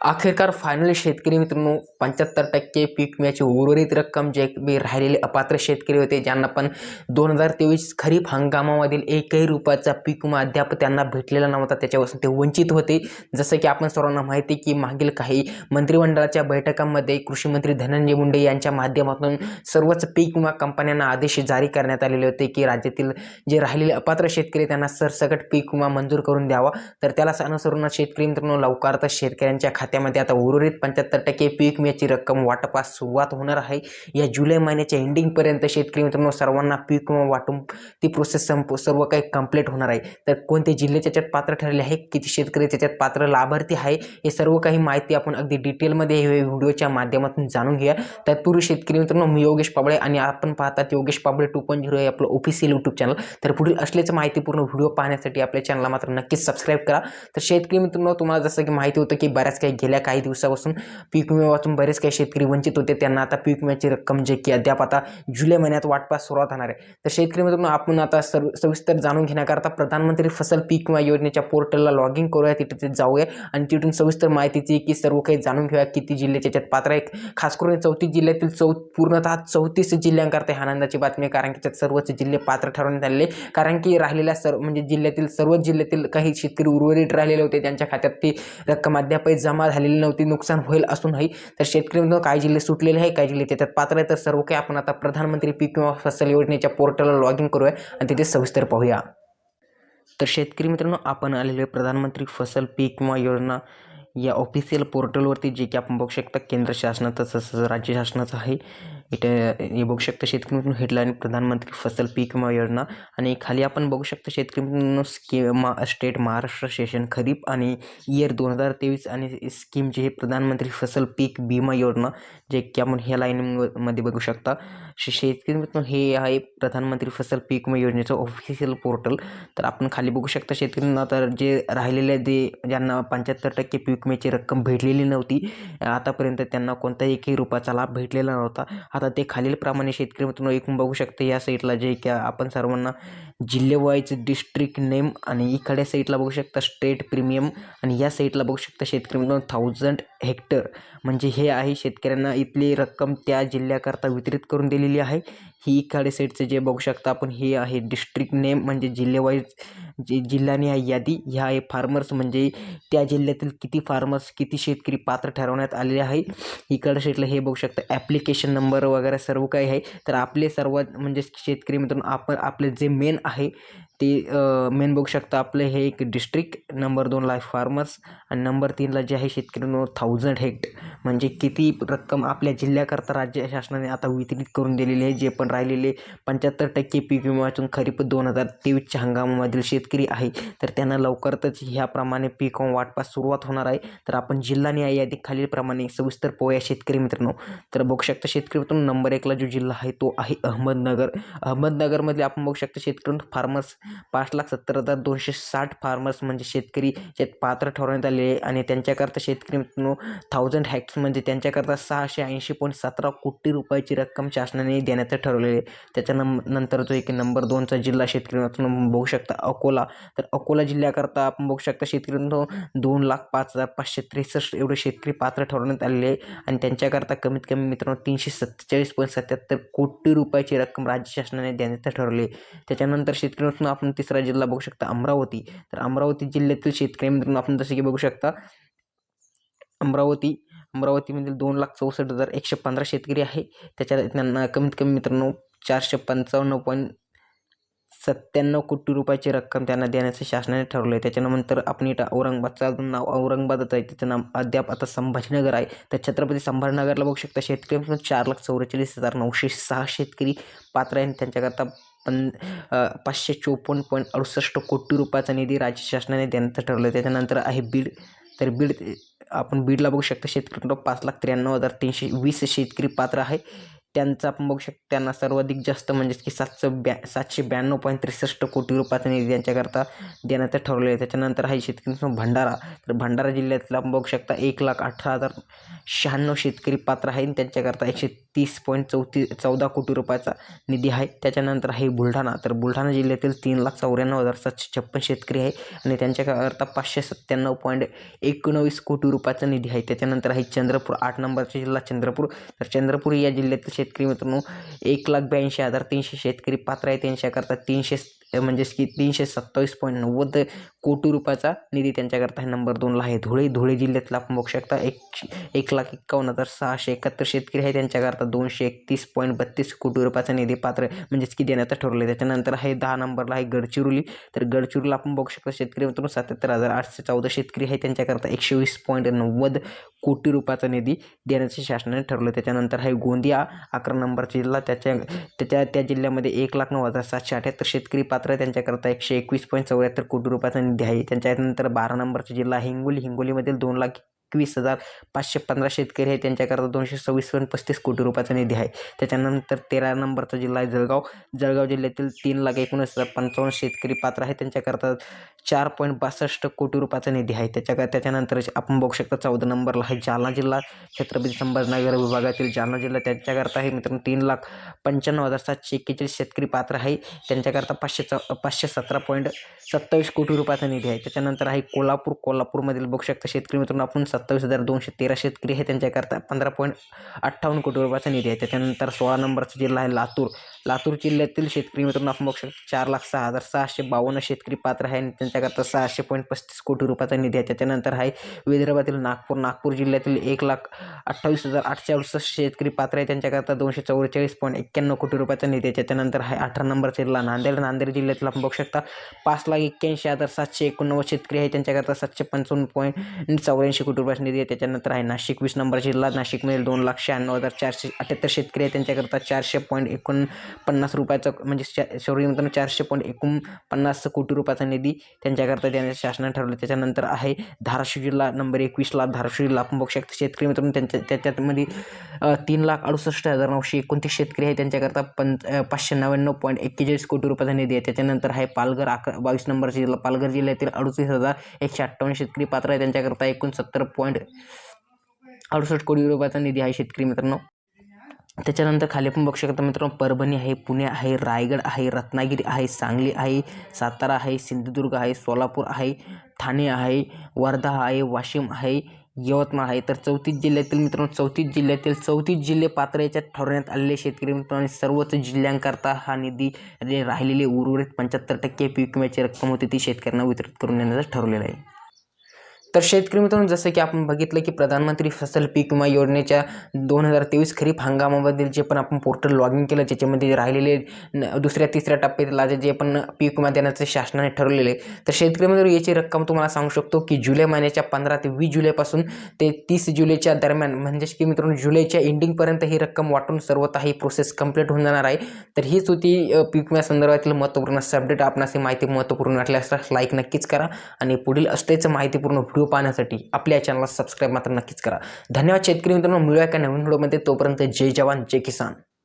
अखेरकार finally शेतकरी मित्रांनो पंच्याहत्तर टक्के पीक विम्याची उर्वरित रक्कम जे बी राहिलेले अपात्र शेतकरी होते ज्यांना पण दोन हजार तेवीस खरीप हंगामामधील एकही रुपयाचा पीक विमा अद्याप त्यांना भेटलेला नव्हता त्याच्यापासून ते वंचित होते. जसं की आपण सर्वांना माहिती की मागील काही मंत्रिमंडळाच्या बैठकांमध्ये कृषी मंत्री धनंजय मुंडे यांच्या माध्यमातून सर्वच पीक विमा कंपन्यांना आदेश जारी करण्यात आलेले होते की राज्यातील जे राहिलेले अपात्र शेतकरी त्यांना सरसकट पीक विमा मंजूर करून द्यावा. तर त्याला अनुसरून शेतकरी मित्रांनो लवकरच शेतकऱ्यांच्या खात्यामध्ये आता उर्वरित पंच्याहत्तर टक्के पीक विम्याची रक्कम वाटपास सुरुवात होणार आहे. या जुलै महिन्याच्या एंडिंगपर्यंत शेतकरी मित्रांनो सर्वांना पीक विमा वाटून ती प्रोसेस संप सर्व काही कंप्लीट होणार आहे. तर कोणते जिल्हे त्याच्यात पात्र ठरले आहे किती शेतकरी त्याच्यात पात्र लाभार्थी आहे? हे सर्व काही माहिती आपण अगदी डिटेलमध्ये हे व्हिडिओच्या माध्यमातून जाणून घेऊया. तत्पूर्वी शेतकरी मित्रांनो मी योगेश पाबळे आणि आपण पाहतात Yogesh Pabale two point zero हे आपलं ऑफिशियल यूट्यूब चॅनल तर पुढील असल्याचं माहितीपूर्ण व्हिडिओ पाहण्यासाठी आपल्या चॅनलला मात्र नक्कीच सबस्क्राईब करा. तर शेतकरी मित्रांनो तुम्हाला जसं की माहिती होतं की बऱ्याच काही गेल्या काही दिवसापासून पीक विम्यापासून बरेच काही शेतकरी वंचित होते. त्यांना आता पीक विम्याची रक्कम जे की अद्याप आता जुलै महिन्यात वाटपास सुरुवात होणार आहे. तर शेतकरी मित्रांनो आपण आता सर्व सविस्तर जाणून घेण्याकरता प्रधानमंत्री फसल पीक विमा योजनेच्या पोर्टलला लॉग इन करूया. तिथे ते जाऊया आणि तिथून सविस्तर माहितीची की सर्व काही जाणून घेऊया. किती जिल्हे त्याच्यात पात्र आहे खास करून चौतीस जिल्ह्यातील चौ पूर्णतः चौतीस जिल्ह्यांकरता ही आनंदाची बातमी आहे. कारण की त्यात सर्वच जिल्हे पात्र ठरवण्यात आलेले कारण की राहिलेल्या सर्व म्हणजे जिल्ह्यातील सर्वच जिल्ह्यातील काही शेतकरी उर्वरित राहिलेले होते. त्यांच्या खात्यात ती रक्कम अद्यापही जमा झालेली नव्हती नुकसान होईल असूनही तर शेतकरी मित्रांनो काही जिल्हे सुटलेले आहे काही जिल्हे त्याच्यात पात्र आहे तर सर्व काही. आपण आता प्रधानमंत्री पीक विमा फसल योजनेच्या पोर्टलला लॉग इन करूया आणि तिथे सविस्तर पाहूया. तर शेतकरी मित्रांनो आपण आलेलो आहे प्रधानमंत्री फसल पीक विमा योजना या ऑफिशियल पोर्टलवरती जे की आपण बघू शकता केंद्र शासनाचं तसंच राज्य शासनाचं आहे. इथे हे बघू शकता शेतकरी मित्रांनो हेडलाईन प्रधानमंत्री फसल पीक विमा योजना. आणि खाली आपण बघू शकता शेतकरी मित्रांनो स्कीम मा स्टेट महाराष्ट्र सेशन खरीप आणि इयर दोन हजार तेवीस आणि स्कीम जे हे प्रधानमंत्री फसल पीक विमा योजना जे की आपण ह्या लाईनमध्ये बघू शकता. शेतकरी मित्रांनो हे आहे प्रधानमंत्री फसल पीक विमा योजनेचं ऑफिशियल पोर्टल तर आपण खाली बघू शकता शेतकऱ्यांना तर जे राहिलेले जे ज्यांना पंच्याहत्तर टक्के पीक विम्याची रक्कम भेटलेली नव्हती आतापर्यंत त्यांना कोणत्याही एकही रुपयाचा लाभ भेटलेला नव्हता. आता ते खालीलप्रमाणे शेतकरी मित्रांनो एकूण बघू शकते या साईडला जे की आपण सर्वांना जिल्हेवाईज डिस्ट्रिक्ट नेम आणि इकडे साईडला बघू शकता स्टेट प्रीमियम आणि या साईडला बघू शकता शेतकरी मित्रांनो थाउजंड हेक्टर म्हणजे हे आहे शेतकऱ्यांना इथली रक्कम त्या जिल्ह्याकरता वितरित करून दिलेली आहे. ही इकडे साईडचं जे बघू शकता आपण हे आहे डिस्ट्रिक्ट नेम म्हणजे जिल्हेवाईज जे जिल्ह्याने आहे यादी. ह्या आहे फार्मर्स म्हणजे त्या जिल्ह्यातील किती फार्मर्स किती शेतकरी पात्र ठरवण्यात आलेले आहे. इकडे साईडला हे बघू शकता ॲप्लिकेशन नंबर वगैरे सर्व काही आहे. तर आपले सर्वात म्हणजे शेतकरी मित्रांनो आपण आपले जे मेन आहे. ते मेन बघू शकता आपलं हे एक डिस्ट्रिक्ट नंबर दोनला आहे फार्मर्स आणि नंबर तीनला जे आहे शेतकऱ्यांनो थाउजंड हेक्ट म्हणजे किती रक्कम आपल्या जिल्ह्याकरता राज्य शासनाने आता वितरित करून दिलेली आहे जे पण राहिलेले पंच्याहत्तर टक्के पीक विम्यातून खरीप दोन हजार तेवीसच्या हंगामामधील शेतकरी आहे. तर त्यांना लवकरच ह्याप्रमाणे पीक वाटपास सुरुवात होणार आहे. तर आपण जिल्हा न्याय यादी खालीलप्रमाणे सविस्तर पोया शेतकरी मित्रांनो. तर बघू शकता शेतकरी मित्रांनो नंबर एकला जो जिल्हा आहे तो आहे अहमदनगर. अहमदनगरमधले आपण बघू शकता शेतकरी फार्मर्स पाच लाख सत्तर हजार दोनशे साठ फार्मर्स म्हणजे शेतकरी शेत पात्र ठरवण्यात आले आणि त्यांच्याकरता शेतकरी मित्रांनो थाउजंड हॅक्स म्हणजे त्यांच्याकरता सहाशे ऐंशी पॉईंट सतरा कोटी रुपयाची रक्कम शासनाने देण्याचं ठरवलेले आहे. त्याच्या नं नंतर जो एक नंबर दोनचा जिल्हा शेतकरी मित्रांनो बघू शकता अकोला. तर अकोला जिल्ह्याकरता आपण बघू शकता शेतकरी मित्रांनो दोन लाख पाच हजार पाचशे त्रेसष्ट एवढे शेतकरी पात्र ठरवण्यात आलेले आहे. आणि त्यांच्याकरता कमीत कमी मित्रांनो तीनशे सत्तेचाळीस पॉईंट सत्याहत्तर कोटी रुपयाची रक्कम राज्य शासनाने देण्याचं ठरवले त्याच्यानंतर शेतकरी मित्रांनो आपण तिसरा जिल्हा बघू शकता अमरावती. तर अमरावती जिल्ह्यातील शेतकरी मित्रांनो आपण जसे की बघू शकता अमरावती अमरावतीमधील दोन लाख चौसष्ट हजार एकशे पंधरा शेतकरी आहे. त्याच्यात त्यांना कमीत कमी मित्रांनो चारशे पंचावन्न पॉईंट सत्त्याण्णव कोटी रुपयाची रक्कम त्यांना देण्याचं शासनाने ठरवलं आहे त्याच्यानंतर आपण इथं औरंगाबादचं अजून नाव औरंगाबादच आहे. त्याचं नाव अद्याप आता संभाजीनगर आहे. तर छत्रपती संभाजीनगरला बघू शकता शेतकरी चार लाख चौवेचाळीस हजार नऊशे सहा शेतकरी पात्र आहे त्यांच्याकरता पण पाचशे चोपन्न पॉईंट अडुसष्ट कोटी रुपयाचा निधी राज्य शासनाने देण्याचं ठरवलं त्याच्यानंतर आहे बीड. तर बीड आपण बीडला बघू शकता शेतकरी पाच लाख त्र्याण्णव हजार तीनशे वीस शेतकरी पात्र आहे. त्यांचा आपण बघू शकतो त्यांना सर्वाधिक जास्त म्हणजेच की सातशे ब्या सातशे ब्याण्णव पॉईंट त्रेसष्ट कोटी रुपयाचा निधी त्यांच्याकरता देण्याचं ठरवलं आहे. त्याच्यानंतर आहे शेतकरी भंडारा. तर भंडारा जिल्ह्यातला आपण बघू शकता एक लाख अठरा हजार शहाण्णव शेतकरी पात्र आहे आणि त्यांच्याकरता एकशे तीस पॉईंट चौती चौदा कोटी रुपयाचा निधी आहे. त्याच्यानंतर आहे बुलढाणा. तर बुलढाणा जिल्ह्यातील तीन लाख चौऱ्याण्णव हजार सातशे छप्पन शेतकरी आहे आणि त्यांच्याकरता पाचशे सत्त्याण्णव पॉईंट एकोणवीस कोटी रुपयाचा निधी आहे. त्याच्यानंतर आहे चंद्रपूर. आठ नंबरचा जिल्हा चंद्रपूर. तर चंद्रपूर या जिल्ह्यातील शेतकरी मित्रांनो एक लाख ब्याऐंशी हजार तीनशे शेतकरी पात्र आहे त्यांच्याकरता तीनशे म्हणजेच की तीनशे सत्तावीस पॉईंट नव्वद कोटी रुपयाचा निधी त्यांच्याकरता आहे नंबर दोनला आहे. धुळे धुळे जिल्ह्यातला आपण बघू शकता एक एक लाख एक्कावन्न हजार सहाशे एकाहत्तर शेतकरी आहे त्यांच्याकरता दोनशे एकतीस पॉईंट बत्तीस कोटी रुपयाचा निधी पात्र म्हणजेच की देण्याचं ठरवलं आहे त्याच्यानंतर आहे दहा नंबरला आहे गडचिरोली. तर गडचिरोलीला आपण बघू शकतो शेतकरी मित्रांनो सत्याहत्तर हजार आठशे चौदा शेतकरी आहे त्यांच्याकरता एकशे वीस पॉईंट नव्वद कोटी रुपयाचा निधी देण्याचे शासनाने ठरवलं. त्याच्यानंतर आहे गोंदिया अकरा नंबरचा जिल्हा. त्याच्या त्याच्या त्या जिल्ह्यामध्ये एक लाख नऊ हजार सातशे अठ्याहत्तर शेतकरी पात्र आहे त्यांच्याकरता एकशे एकवीस पॉईंट चौऱ्याहत्तर कोटी रुपयाचा निधी आहे. त्यांच्यानंतर बारा नंबरचा जिल्हा हिंगोली हिंगोलीमधील दोन लाख एकवीस हजार पाचशे पंधरा शेतकरी आहे त्यांच्याकरता दोनशे सव्वीस पॉईंट पस्तीस कोटी रुपयाचा निधी आहे. त्याच्यानंतर तेरा नंबरचा जिल्हा आहे जळगाव. जळगाव जिल्ह्यातील तीन लाख एकोणीस हजार पंचावन्न शेतकरी पात्र आहे त्यांच्याकरता चार पॉईंट बासष्ट कोटी रुपयाचा निधी आहे. त्याच्या त्याच्यानंतर आपण बघू शकता चौदा नंबरला आहे जालना जिल्हा. छत्रपती संभाजीनगर विभागातील जालना जिल्हा. त्यांच्याकरता आहे मित्रांनो तीन लाख पंच्याण्णव हजार सातशे एक्केचाळीस शेतकरी पात्र आहे. त्यांच्याकरता पाचशे च पाचशे सतरा पॉईंट सत्तावीस कोटी रुपयाचा निधी आहे. त्याच्यानंतर आहे कोल्हापूर. कोल्हापूरमधील बघू शकता शेतकरी मित्रांनो आपण सत्तावीस हजार दोनशे तेरा शेतकरी आहे त्यांच्याकरता पंधरा पॉईंट अठ्ठावन्न कोटी रुपयाचा निधी आहे. त्याच्यानंतर सोळा नंबरचा जिल्हा आहे लातूर. लातूर जिल्ह्यातील शेतकरी मित्रांनो आपण बघू शकतो चार लाख सहा हजार सहाशे बावन्न शेतकरी पात्र आहे आणि त्यांच्याकरता सहाशे पॉईंट पस्तीस कोटी रुपयाचा निधी आहे. त्याच्यानंतर आहे विदर्भातील नागपूर. नागपूर जिल्ह्यातील एक लाख अठ्ठावीस हजार आठशे अडुसष्ट शेतकरी पात्र आहे. त्यांच्याकरता दोनशे चौवेचाळीस पॉईंट एक्क्याण्णव कोटी रुपयाचा निधी आहे. त्याच्यानंतर आहे अठरा नंबरचा जिल्हा नांदेड. नांदेड जिल्ह्यातील आपण बघू शकता पाच लाख एक्क्याऐंशी हजार सातशे एकोणनव्वद शेतकरी आहे. त्यांच्याकरता सातशे पंचावन्न पॉईंट चौऱ्याऐंशी कोटी रुपये रुपयाचा निधी आहे. त्याच्यानंतर आहे नाशिक वीस नंबर जिल्हा नाशिकमधील दोन लाख शहाण्णव हजार चारशे अठ्याहत्तर शेतकरी आहे त्यांच्याकरता चारशे पॉईंट एकोणपन्नास रुपयाचा म्हणजे चा चारशे पॉईंट एकोणपन्नास कोटी रुपयाचा निधी त्यांच्याकरता त्याने शासनाने ठरवलं. त्याच्यानंतर आहे धाराशिव जिल्हा नंबर एकवीसला धाराशिव जिल्हा आपण बघू शकतो शेतकरी मित्रांनो त्यांच्या त्याच्यामध्ये तीन लाख अडुसष्ट हजार नऊशे एकोणतीस शेतकरी आहे त्यांच्याकरता पं पाचशे नव्याण्णव पॉईंट एक्केचाळीस कोटी रुपयाचा निधी आहे. त्याच्यानंतर आहे पालघर अकरा बावीस नंबर जिल्हा पालघर जिल्ह्यातील अडुतीस हजार एकशे अठ्ठावन्न शेतकरी पात्र आहे त्यांच्याकरता एकूण सत्तर पॉईंट अडुसष्ट कोटी रुपयाचा निधी आहे शेतकरी मित्रांनो. त्याच्यानंतर खाली पण बघू शकता मित्रांनो परभणी आहे पुणे आहे रायगड आहे रत्नागिरी आहे सांगली आहे सातारा आहे सिंधुदुर्ग आहे सोलापूर आहे ठाणे आहे वर्धा आहे वाशिम आहे यवतमाळ आहे. तर चौतीस जिल्ह्यातील मित्रांनो चौतीस जिल्ह्यातील चौतीस जिल्हे पात्र याच्यात ठरवण्यात आलेले शेतकरी मित्रांनो सर्वच जिल्ह्यांकरता हा निधी राहिलेले उर्वरित पंच्याहत्तर टक्के पीक विम्याची रक्कम होती ती शेतकऱ्यांना वितरित करून देण्याचं ठरवलेलं आहे. तर शेतकरी मित्रांनो जसं की आपण बघितलं की प्रधानमंत्री फसल पीक विमा योजनेच्या दोन हजार तेवीस खरीप हंगामामधील जे पण आपण पोर्टल लॉग इन केलं ज्याच्यामध्ये राहिलेले दुसऱ्या तिसऱ्या टप्प्यातला जे पण पीक विमा देण्याचं शासनाने ठरवलेले तर शेतकरी मित्रांनो याची रक्कम तुम्हाला सांगू शकतो की जुलै महिन्याच्या पंधरा ते वीस जुलैपासून ते तीस जुलैच्या दरम्यान म्हणजेच की मित्रांनो जुलैच्या एंडिंगपर्यंत ही रक्कम वाटून सर्वतः ही प्रोसेस कंप्लीट होऊन जाणार आहे. तर हीच होती पीक विमा संदर्भातील महत्त्वपूर्ण अपडेट आपणास ही माहिती महत्त्वपूर्ण वाटल्यास लाईक नक्कीच करा आणि पुढील असतेच माहितीपूर्ण व्हिडिओ पाहण्यासाठी आपल्या चॅनलला सबस्क्राईब मात्र नक्कीच करा. धन्यवाद शेतकरी मित्रांनो. मिळूया का नवीन व्हिडिओमध्ये तोपर्यंत जय जवान जय किसान.